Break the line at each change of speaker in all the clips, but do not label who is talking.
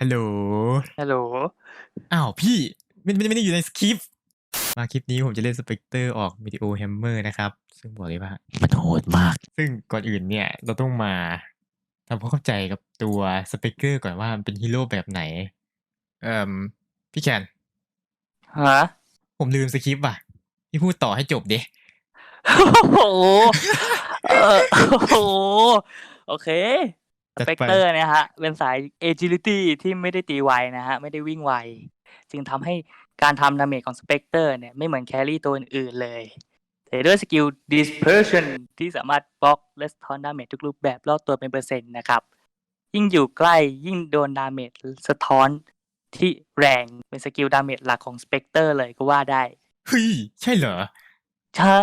ฮัลโหล
ฮัลโหล
อ้าวพี่ไม่ไม่ไม่ได้อยู่ในสคริปต์มาคลิปนี้ผมจะเล่นสเปกเตอร์ออกวิดีโอแฮมเมอร์นะครับ ซึ่งบอกเลยว่า มันโหดมาก ซึ่งก่อนอื่นเนี่ยเราต้องมาทำความเข้าใจกับตัวสเปกเตอร์ก่อนว่ามันเป็นฮีโร่แบบไหน เอ่มพี่แคน
ฮะ
ผมลืมสคริปต์ว่ะ พี่พูดต่อให้จบเด้
โอ้โหเออโอ้โห โอเค
จัด
สเปก
ไป
เตอร์เนี่ยฮะเป็นสาย agility ที่ไม่ได้ตีไวนะฮะไม่ได้วิ่งไว จึงทำให้การทำดาเมจของสเปกเตอร์เนี่ยไม่เหมือนแครี่ตัวอื่นๆเลย แต่ด้วยสกิล dispersion ที่สามารถบล็อกและสะท้อนดาเมจทุกรูปแบบรอบตัวเป็นเปอร์เซ็นต์นะครับ ยิ่งอยู่ใกล้ยิ่งโดนดาเมจสะท้อนที่แรงเป็นสกิลดาเมจหลักของสเปกเตอร์เลยก็ว่าได้
เฮ้ย ใช่เหรอ
ใช่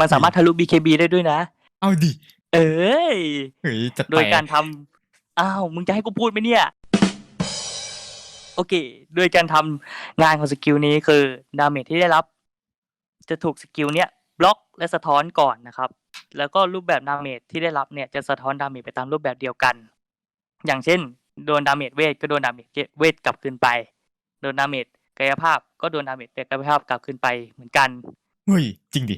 มันสามารถทะลุ BKB ได้ด้วยนะ
เอาดิ
เอ้ย
เฮ้ยจัด
โด
ไป
ยการทำ อ้าวมึงจะให้กูพูดไหมเนี่ย โอเค โดยการทำงานของสกิลนี้คือดาเมจที่ได้รับ จะถูกสกิลเนี้ยบล็อกและสะท้อนก่อนนะครับ แล้วก็รูปแบบดาเมจที่ได้รับเนี่ยจะสะท้อนดาเมจไปตามรูปแบบเดียวกัน อย่างเช่น โดนดาเมจเวทก็โดนดาเมจเวทกลับคืนไป โดนดาเมจกายภาพก็โดนดาเมจกายภาพกลับคืนไปเหมือนกัน
เฮ้ย จริงดิ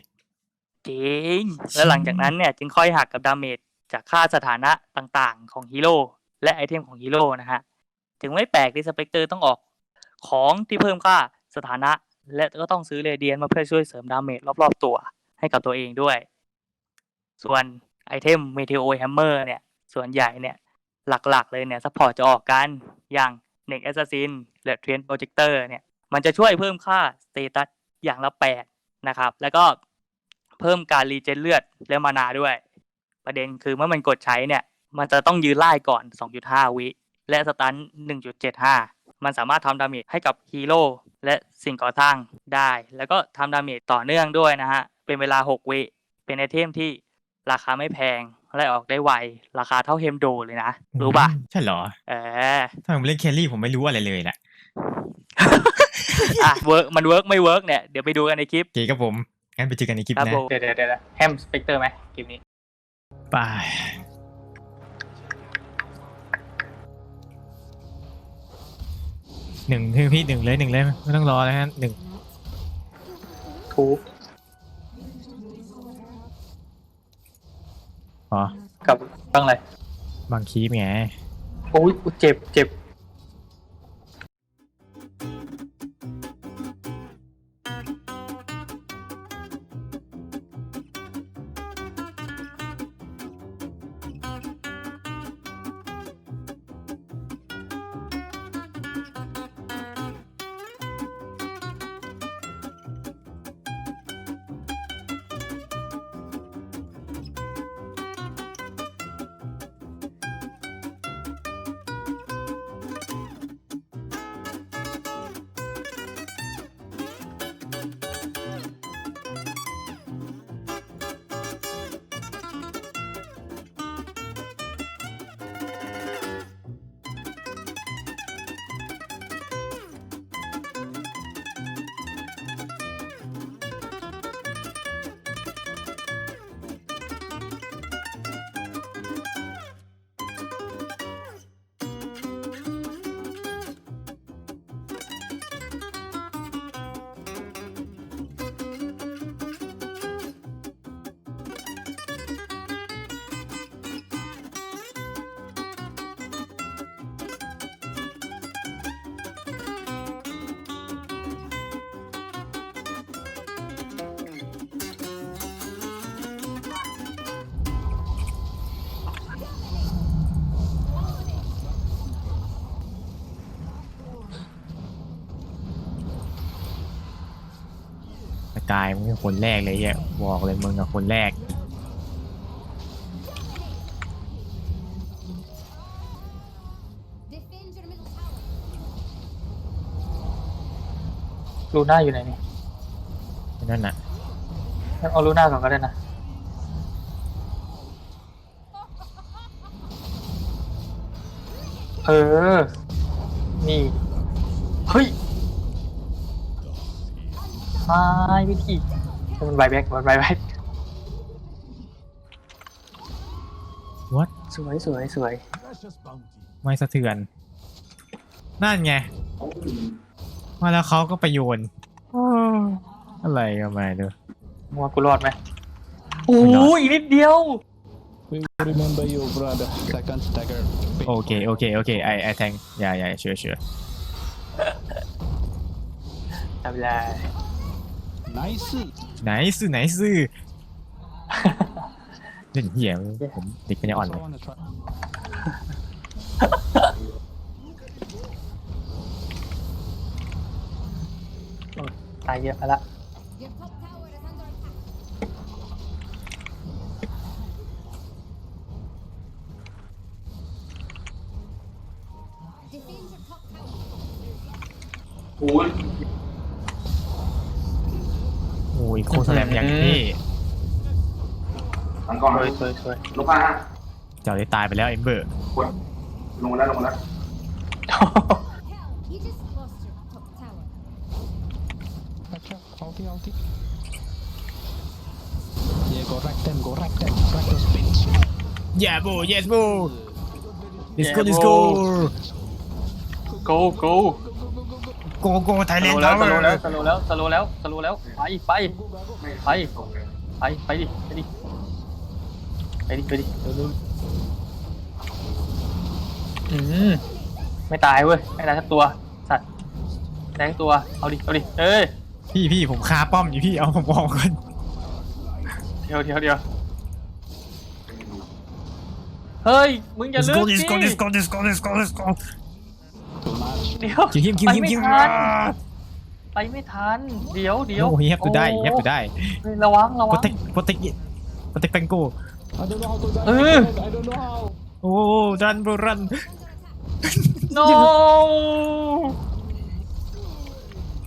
จริง แล้วหลังจากนั้นเนี่ยจึงค่อยหักกับดาเมจ จากค่าสถานะต่างๆ ของฮีโร่และไอเทมของฮีโร่นะฮะ ถึงไม่แปลกที่สเปกเตอร์ต้องออกของที่เพิ่มค่าสถานะ และก็ต้องซื้อเรเดียนมาเพื่อช่วยเสริมดาเมจรอบๆตัวให้กับตัวเองด้วย ส่วนไอเทมเม e ท o แฮมเมอร์เนี่ย ส่วนใหญ่เนี่ย หลักๆเลยเนี่ยซัพพอร์ตจะออกกันอย่าง n e x Assassin และ Trend Projector เนี่ย มันจะช่วยเพิ่มค่าสเตตัสอย่างละ 8 นะครับ แล้วก็เพิ่มการรีเจนเลือดและมานาด้วย ประเด็นคือเมื่อมันกดใช้เนี่ย มันจะต้องยืนไล่ก่อน 2.5 วิ และสตัน 1.75 มันสามารถทำดาเมจให้กับฮีโร่และสิ่งก่อสร้างได้ แล้วก็ทำดาเมจต่อเนื่องด้วยนะฮะ เป็นเวลา 6 วิ เป็นไอเทมที่ราคาไม่แพง และออกได้ไว ราคาเท่าเฮมโดเลยนะ รู้ป่ะ
ใช่เหรอ
เออ
ถ้าผมเล่นแครี่ผมไม่รู้อะไรเลยแหละ
อะเวิร์กมันเวิร์กไม่เวิร์กเนี่ย เดี๋ยวไปดูกันในคลิป
โอเคครับผม งั้นไปเจอกันในคลิป
ครับ
นะ
ผมเดี๋ยวเดี๋ยวเดี๋ยวแฮมสเปกเตอร์ไหมคลิปนี้
ไป หนึ่งพี่พี่หนึ่งเลยหนึ่งเลยไม่ต้องรอแล้วฮะหนึ่ง
ทูบ
อ๋อ
กับบ้างอะไร
บางคีปไง
โอ้ยเจ็บเจ็บ
กายมึงเป็นคนแรกเลยเฮียบอกเลยมึงกับคนแรก
Defend your middle tower.
ลูน่าอยู่ไหนนี่
นั่นน่ะ
เอาลูน่าก่อนก็ได้นะ เออ นี่ เฮ้ย ไม่วิธีมันไบแบ็กมันไบแบ็ก
What
สวยสวยสวย
ไม่สะเทือน นั่นไง มาแล้วเขาก็ไปโยน อะไรก็ไม่รู้
มัวกูรอดไหมโอ้
ไม่รอด
ยอีกนิดเดียว
We will remember you, brother. Second stagger.
โอเค โอเค โอเค ไอไอแทงอย่าอย่าเชื่อเชื่อ
ทำไร
Nice.
ไหนซื้อไหนซื้อ เล่นเหี้ยผมเด็กปัญญาอ่อนเลย
Also wanna try-
ตายเยอะไปละ
Your top tower is under attack. Defend your top tower.
โอ้ย
โอ้ยโคตรแสลมอย่างนี้
หลังก่อน
สวยสวยสวย
ลงมาฮะ
เจ้าได้ตายไปแล้วเอ็มเบอร์
กดลงมาแล้วลงมาแล้ว
Hell, you just lost your top tower.
Gotcha. Ulti, ulti. Yeah, go rack them, go rack them, rack those bitch.
อย่าโบ yes โบ let's go
Yeah,
let's
bro.
go
go go
go go
ส
Thailand
โลแล้วสโล
Tower
แล้วสโลแล้วสโลแล้วสโลแล้วไปไปไปไปไปดิไปดิไปดิไปดิอืมไม่ตายเว้ยไม่ตายสักตัวสัตว์ไม่ตายสักตัวเอาดิเอาดิเอ้ย
พี่พี่ผมคาป้อมอยู่พี่เอาผมออกก่อน
เดี๋ยวเดี๋ยวเดี๋ยวเฮ้ยมึงอย่า
let's
ลื
go
ม
let's
สิ
go let's go let's go let's go let's go
Too much.
เดี๋ยว
คิวฮิมคิวฮิม
ไป
คิว
ไม่ทันไปไม่ทัน เดี๋ยวเดี๋ยว
โอ้ยแฮปตูได้แฮปตูได้
เฮ้ยระวังระวัง
protect protect it protect Pango
I don't know how to die.
Uh.
I don't know how.
โอ้ run bro run
no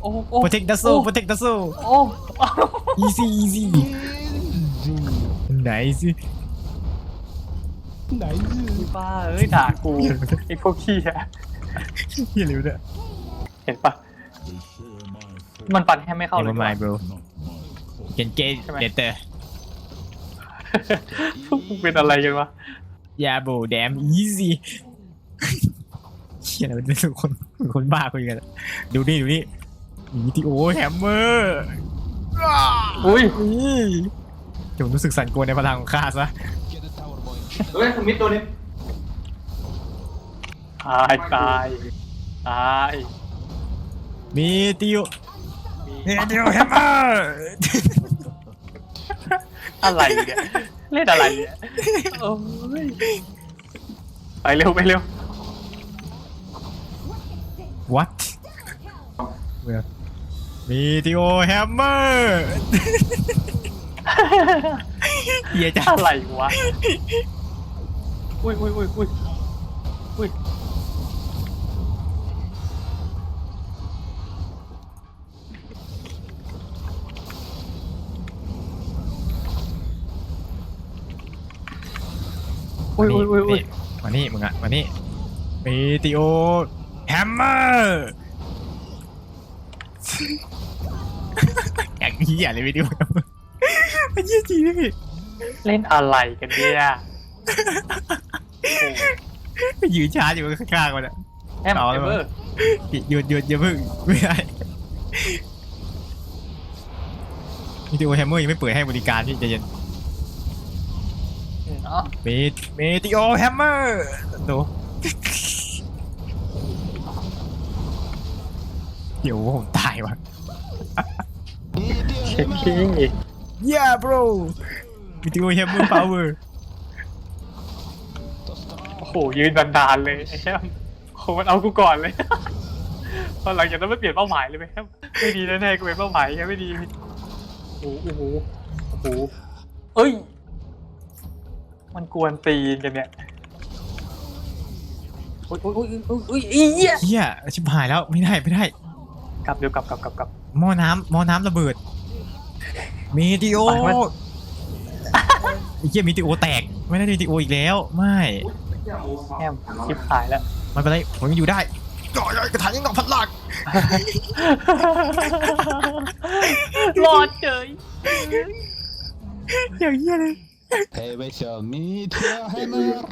โอ้โอ้
protect the soul protect the soul
โอ้
easy easy nice
Nice.
บ้าเอ้ยด่ากูไอ้พวกขี้อะ
เฮียเร็วเนี่ย
เห็นปะมันปั่นแค่ไม่เข้าเลย
Never mind bro can get
ใช่ไหม
later
พวกมึงเป็นอะไรกันวะ
yeah bro damn easy เฮียอะไรเป็นคนคนบ้าคุยกันอะดูนี่ ดูนี่มีทีโอแฮมเมอร์
อุ้ย
นี่จงรู้สึกสั่นกลัวในพลังของข้าซะ
Get the tower, boy.
เฮ้ยคุณมิดตัวนี้
ตายตายตาย
มีติโอ
มี
มีติโอแฮมเมอร์
อะไรเนี่ยเล่นอะไรเนี่ยโอ้ยไปเร็วไปเร็ว
what มีติโอแฮมเมอร์เฮียจ้า
อะไรวะอุ้ยอุ้ยอุ้ยอุ้ยอุ้ย อุ้ยอุ้ยอุ้ยอุ้ย
มานี่มึงอะมานี่มีติโอแฮมเมอร์อย่างนี้อย่าเลยวิดีโอแฮมเมอร์มันเยี่ยจริงเลยพี่
เล่นอะไรกันเนี่ยโอ้
ยืนช้าอยู่ข้างๆมันอะ
แอม
เอา
เอ
แล้ว
เวอร์
หยุดหยุดอย่าเพิ่งไม่ได้มีติโอแฮมเมอร์ยังไม่เปิดให้บริการพี่ใจเย็น
เนาะ
เมเมติโอแฮมเมอร์ดูเดี๋ยวผมตายว่ะ
เช็คขี้
yeah bro มีติโอแฮมเมอร์ power
โอ้โหยืนดานๆเลยไอ้แอมโหมันเอากูก่อนเลยตอนหลังจากนั้นไม่เปลี่ยนเป้าหมายเลยไหมครับไม่ดีแน่ๆกูเป็นเป้าหมายแค่ไม่ดีโอ้โหโอ้โหโอ้โหเอ้ย มันกวนตีนกันเนี่ยอุ้ยอุ้ยอุ้ยอุ้ยอุ้ยอีเหี้ย
เฮียชิบหายแล้วไม่ได้ไม่ได้
กลับเดี๋ยวกลับกลับกลับกลับ
หม้อน้ำหม้อน้ำระเบิดมีติโอ
ไปมัน
ไอ้เหี้ยมีติโอแตก ไม่ได้มีติโออีกแล้ว ไม่
แอมชิบหายแล้ว
ไม่เป็นไรผมยังอยู่ได้ก่อยกระถางยังดอกพัดหลัก
รอดเฉย
อย่างเหี้ยเลย
Hey, wait, your meteor hammer.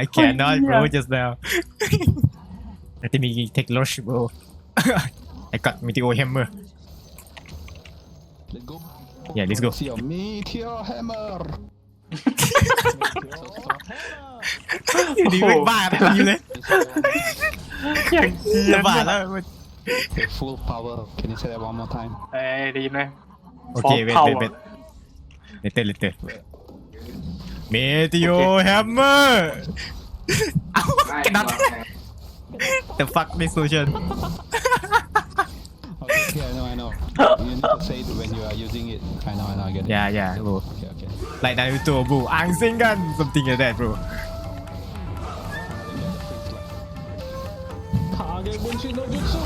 I cannot bro just now I think we take Lush bro I got Meteor Hammer
Let's go.
Yeah, let's go.
See a meteor hammer.
อยู่ดีไม่บ้าไปอยู่เลย
อย่างเจีย
จะ
น
บ้าแล้ว
The full power. Can you say that one more time?
เอ้ยได้ยินไหม
โอเคเวท
Power
เวทเวทเลเตอร์เลเตอร์ Meteor Hammer เอ้าแค่นั้น The fuck this solution
Okay, yeah, I know, I know. you need to say it when you are using it. I know, I know, I get it.
Yeah yeah bro
Okay, okay.
like Naruto bro อังซิงกัน something like that bro
Kage Bunshin no Jutsu.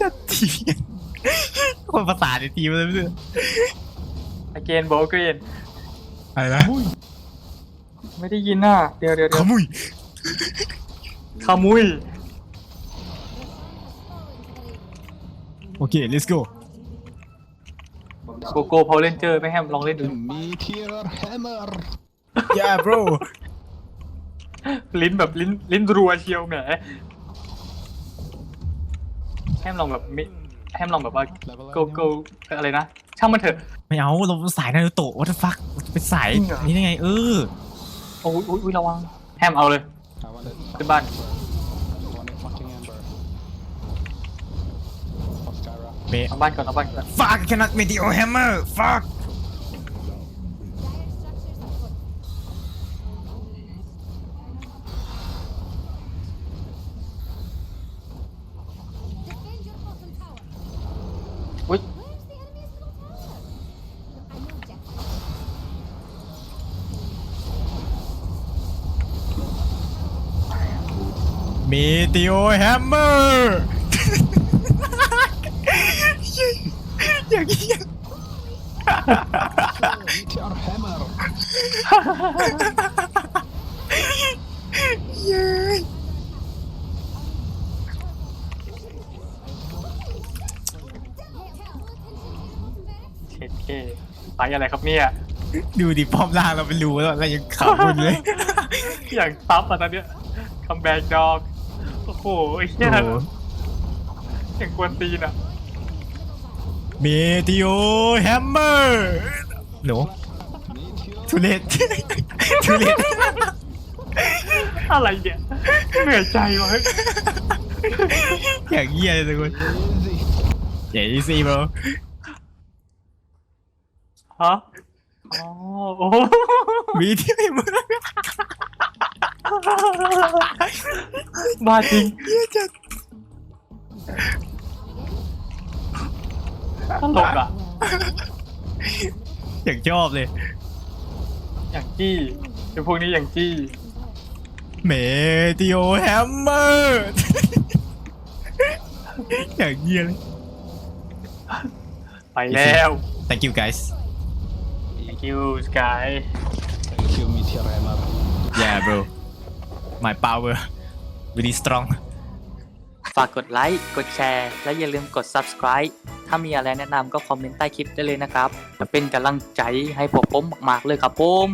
จะทีมคนภาษาในทีมเลยไม่ใช่
อ เกนโบกรีน
อะไรนะ
ไม่ได้ยินน่ะเดี๋ยวเดี๋ยว
ข
เดี๋ยว
มุย
ขมุย
โอเค let's go
โกโก้พาวเลนเจอร์ไม่แฮมลองเล่นดู
The meteor hammer.
yeah bro
ลิ้นแบบลิ้นลิ้นรัวเชียวแหมแฮมลองแบบมิแฮมลองแบบว่าโกโก้อะไรนะ ช่างมันเถอะ
ไม่เอาเราสายนารูโตะ what the fuck เป็นสาย
จริงเหรอ
นี่ได้ไง เออ
โอ้ยโอ้ยอุ๊ยระวังแฮมเอาเลย
I want that.
Good bad.
I want that fucking amber. For Skyra.
เม
เอาบ้านก่อนเอาบ้านก่อน
fuck I cannot meteor hammer fuck
Dire structures afoot. Defend your bottom tower.
อุ้ย
Where's the enemy's middle tower? I know Jack.
เมทีโอแฮมเมอร์อย่างเงี้ย
Meteor hammer.
เย้ย
เช็ดเคไปอะไรครับเนี่ย
ดูดิป้อมล่างเราเป็นรูแล้วเรายังขำบุญเลย
อย่างซับอะตอนเนี้ยคัมแบ็กดอก โอ้โหไอ้เหี้ย
โอ้โห
อย่างกวนตีนอะ
เมทีโอแฮมเมอร์หนู
Meteor
ทุเรศ ทุเรศ
อะไรเนี่ยเหนื่อยใจวะ
อย่างเงี้ยเลยทุกคน
easy.
อย่าอีซี่ bro
ฮะอ๋อโอ้
มีที่ไหนมึง
บ้าจริง
เหี้ยจัด
ตลกอะ
อย่างชอบเลย
อย่างจี้ไอ้พวกนี้อย่างจี้
เมทิโอแฮมเมอร์ อย่างเงี้ยเลย
ไปแล้ว
thank you guys
thank you sky
Thank you, meteor hammer.
yeah bro my power really strong
ฝากกดไลค์ กดแชร์ และอย่าลืมกด subscribe ถ้ามีอะไรแนะนำก็คอมเมนต์ใต้คลิปได้เลยนะครับ จะเป็นกำลังใจให้พวกผมมากๆเลยครับผม